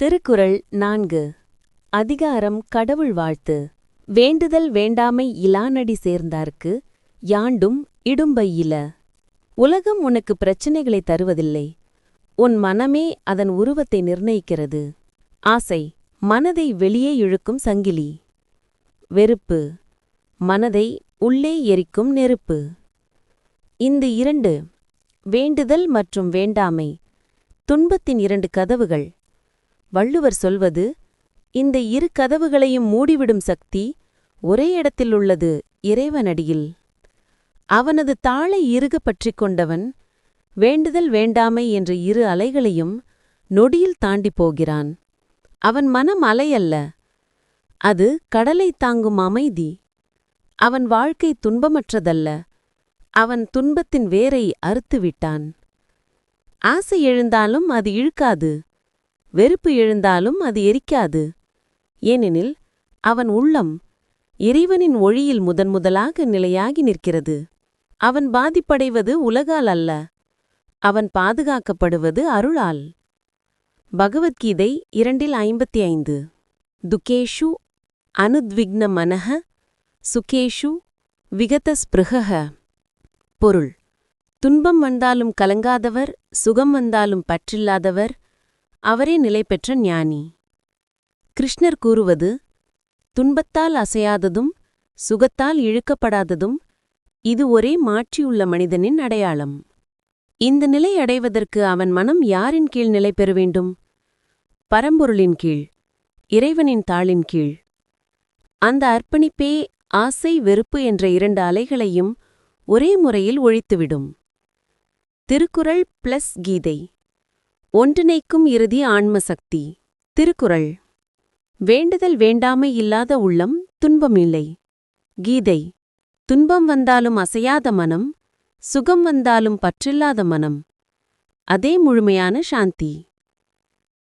திருக்குறள் நான்கு. அதிகாரம் கடவுள் வாழ்த்து. வேண்டுதல் வேண்டாமை இலானடி சேர்ந்தார்க்கு யாண்டும் இடும்பையில உலகம் உனக்கு பிரச்சனைகளை தருவதில்லை. உன் மனமே அதன் உருவத்தை நிர்ணயிக்கிறது. ஆசை மனதை வெளியே இழுக்கும் சங்கிலி. வெறுப்பு மனதை உள்ளே எரிக்கும் நெருப்பு. இந்த இரண்டு வேண்டுதல் மற்றும் வேண்டாமை. துன்பத்தின் இரண்டு கதவுகள். வள்ளுவர் சொல்வது இந்த இரு கதவுகளையும் மூடிவிடும் சக்தி ஒரே இடத்தில் உள்ளது இறைவனடியில். அவனது தாளை இறுக பற்றிக் கொண்டவன் வேண்டுதல் வேண்டாமை என்ற இரு அலைகளையும் நொடியில் தாண்டிப் போகிறான். அவன் மனம் அலையல்ல அது கடலைத் தாங்கும் அமைதி. அவன் வாழ்க்கை துன்பமற்றதல்ல அவன் துன்பத்தின் வேரை அறுத்துவிட்டான். ஆசை எழுந்தாலும் அது இழுக்காது வெறுப்பு எழுந்தாலும் அது எரிக்காது. ஏனெனில் அவன் உள்ளம் இறைவனின் ஒளியில் முதன்முதலாக நிலையாகி நிற்கிறது. அவன் பாதிப்படைவது உலகால் அல்ல. அவன் பாதுகாக்கப்படுவது அருளால். பகவத்கீதை இரண்டில் ஐம்பத்தி ஐந்து துகேஷு அனுத்விக்ன மனஹ சுகேஷு விகத ஸ்பிருகஹ பொருள். துன்பம் வந்தாலும் கலங்காதவர் சுகம் வந்தாலும் பற்றில்லாதவர் அவரே நிலை பெற்ற ஞானி. கிருஷ்ணர் கூறுவது துன்பத்தால் அசையாததும் சுகத்தால் இழுக்கப்படாததும் இது ஒரே மாற்றியுள்ள மனிதனின் அடையாளம். இந்த நிலை அடைவதற்கு அவன் மனம் யாரின் கீழ் நிலை பெற வேண்டும்? பரம்பொருளின் கீழ் இறைவனின் தாளின் கீழ். அந்த அர்ப்பணிப்பே ஆசை வெறுப்பு என்ற இரண்டு அலைகளையும் ஒரே முறையில் ஒழித்துவிடும். திருக்குறள் பிளஸ் கீதை. ஒன்றிணைக்கும் இறுதி ஆன்மசக்தி திருக்குறள். வேண்டுதல் வேண்டாமை இல்லாத உள்ளம் துன்பமில்லை. கீதை. துன்பம் வந்தாலும் அசையாத மனம் சுகம் வந்தாலும் பற்றில்லாத மனம். அதே முழுமையான சாந்தி.